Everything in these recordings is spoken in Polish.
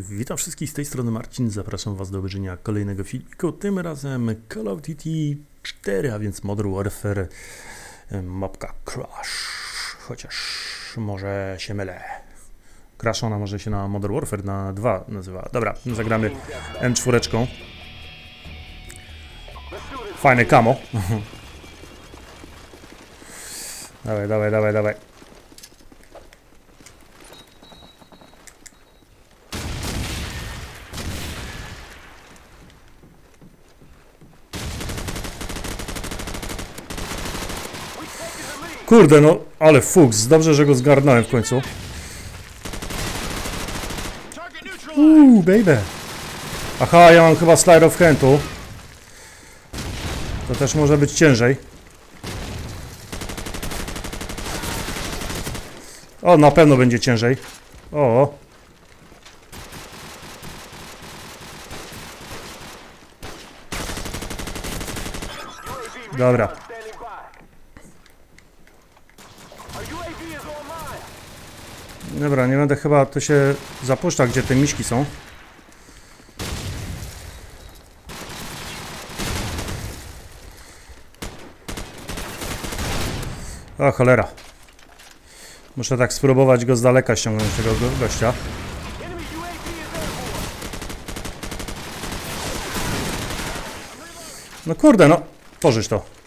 Witam wszystkich z tej strony Marcin, zapraszam Was do obejrzenia kolejnego filmiku, tym razem Call of Duty 4, a więc Modern Warfare, mapka Crash, chociaż może się mylę. Crash ona może się na Modern Warfare na 2 nazywa. Dobra, zagramy M4. Fajne kamo. dawaj, dawaj, dawaj, dawaj. Kurde, no, ale fuks, dobrze, że go zgarnąłem w końcu. Uuu, baby. Aha, ja mam chyba slide of handu. To też może być ciężej. O, na pewno będzie ciężej. O. Dobra. Dobra, nie będę chyba, to się zapuszcza, gdzie te miśki są. O cholera. Muszę tak spróbować go z daleka ściągnąć tego go gościa. No kurde, no. Pożyć to.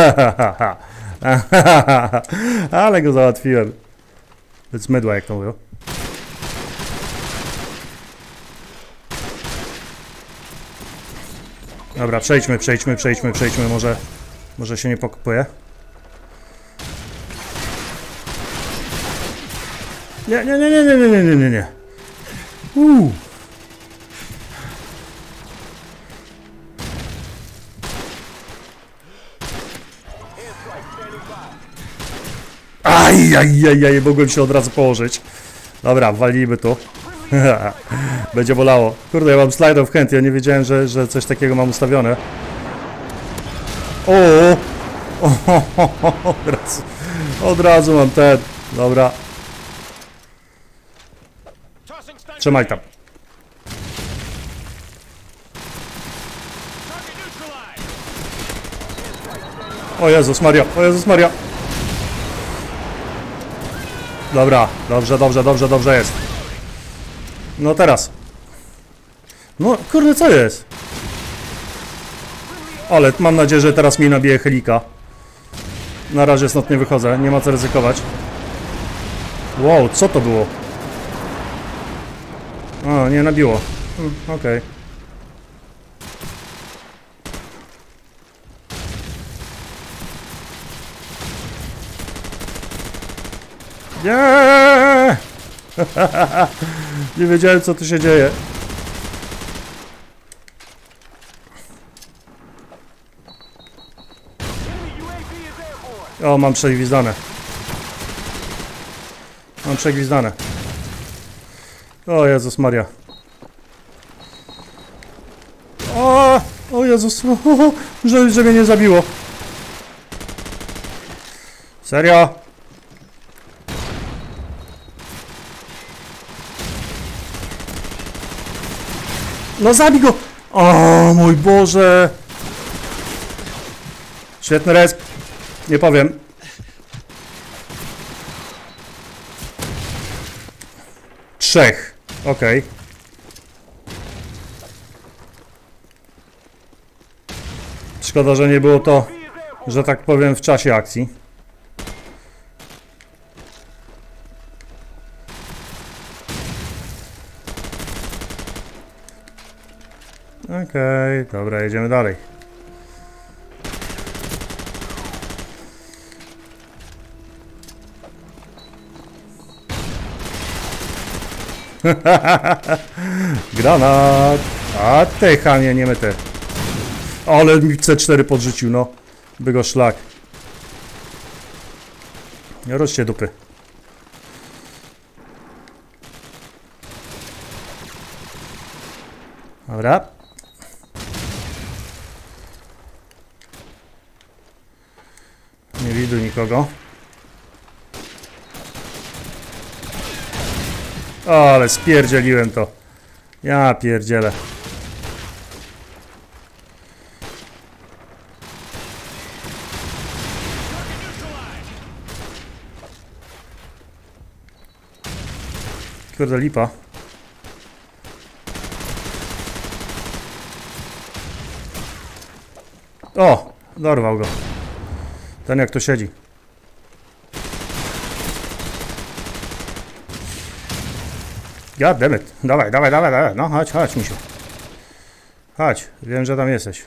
Ale go załatwiłem. Więc mydła, jak to mówią. Dobra, przejdźmy, przejdźmy, przejdźmy, przejdźmy, może, może się nie pokupuje. Nie, nie, nie, nie, nie, nie, nie, nie, nie. Uuu. Aj, aj, aj, aj, mogłem się od razu położyć. Dobra, walimy tu. Będzie bolało. Kurde, ja mam slide of hand, ja nie wiedziałem, że, że coś takiego mam ustawione. O, o, od razu, od razu mam ten. Dobra. Trzymaj tam. O Jezus Maria, o Jezus Maria. Dobra, dobrze, dobrze, dobrze, dobrze jest. No teraz. No, kurde, co jest? Ale mam nadzieję, że teraz mi nabije helika. Na razie stąd nie wychodzę, nie ma co ryzykować. Wow, co to było? O, nie nabiło. Hmm, Okej. Okay. Nie! Nie wiedziałem co tu się dzieje. O, mam przegwizdane. Mam przegwizdane. O Jezus Maria. O, o Jezus, że, że mnie nie zabiło. Serio? No zabij go! O mój Boże! Świetny resp. Nie powiem. Trzech. Okej. Okay. Szkoda, że nie było to, że tak powiem, w czasie akcji. Okej, okay, dobra, jedziemy dalej. Granat! A te chanie, nie my te. Ale mi C4 podrzucił, no. By go szlak. Nie rozcie dupy. Dobra. Widzę nikogo. Ale spierdzieliłem to. Ja pierdzielę. Kurde lipa. O! Dorwał go. Ten jak tu siedzi. Damn it. Dawaj, dawaj, dawaj, dawaj. No chodź, chodź, misiu. Chodź, wiem, że tam jesteś.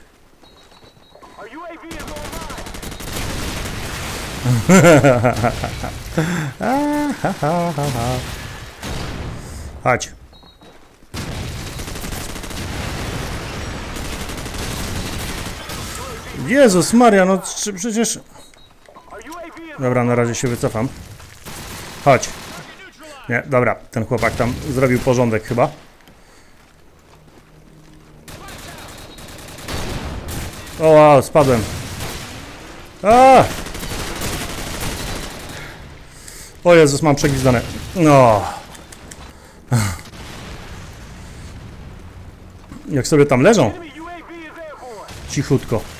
Chodź. Jezus Maria, no przecież... Dobra, na razie się wycofam. Chodź. Nie, dobra, ten chłopak tam zrobił porządek chyba. O, wow, spadłem. A! O Jezus, mam przegwizdane. No. Jak sobie tam leżą, cichutko.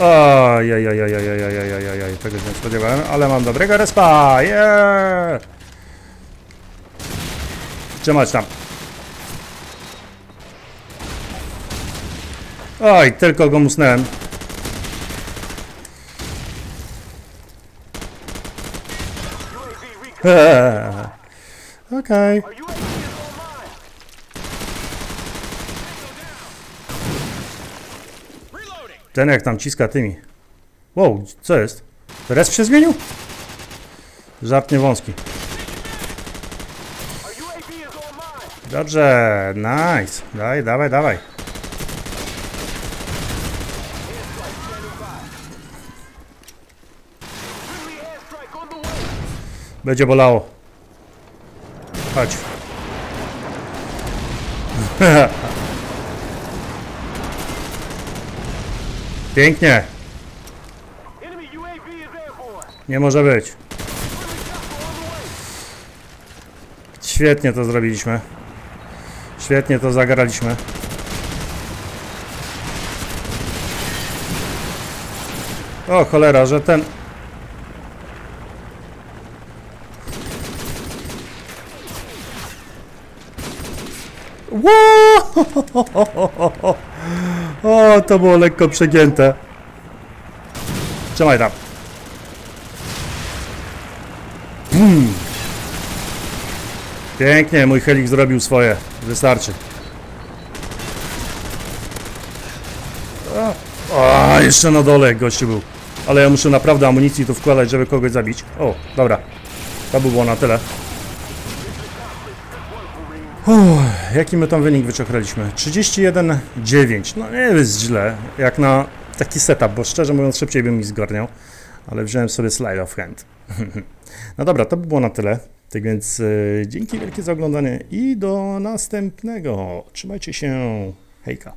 Ojej, tego się nie spodziewałem, ale mam dobrego respa, yeah! Trzymać tam. Oj, tylko go. Our Ten jak tam ciska tymi. Wow, co jest? Resp się zmienił? Żart wąski. Dobrze, nice. Dawaj, dawaj, dawaj. Będzie bolało. Chodź. Pięknie. Nie może być. Świetnie to zrobiliśmy. Świetnie to zagraliśmy. O cholera, że ten... Ło! O, to było lekko przegięte. Trzymaj tam. Pięknie, mój helik zrobił swoje. Wystarczy. O, jeszcze na dole gościu był. Ale ja muszę naprawdę amunicji tu wkładać, żeby kogoś zabić. O, dobra. To by było na tyle. Uff, jaki my tam wynik wyczochraliśmy? 31,9. No nie jest źle, jak na taki setup, bo szczerze mówiąc szybciej bym mi zgarniał. Ale wziąłem sobie slide of hand. No dobra, to by było na tyle. Tak więc y, dzięki wielkie za oglądanie i do następnego. Trzymajcie się. Hejka.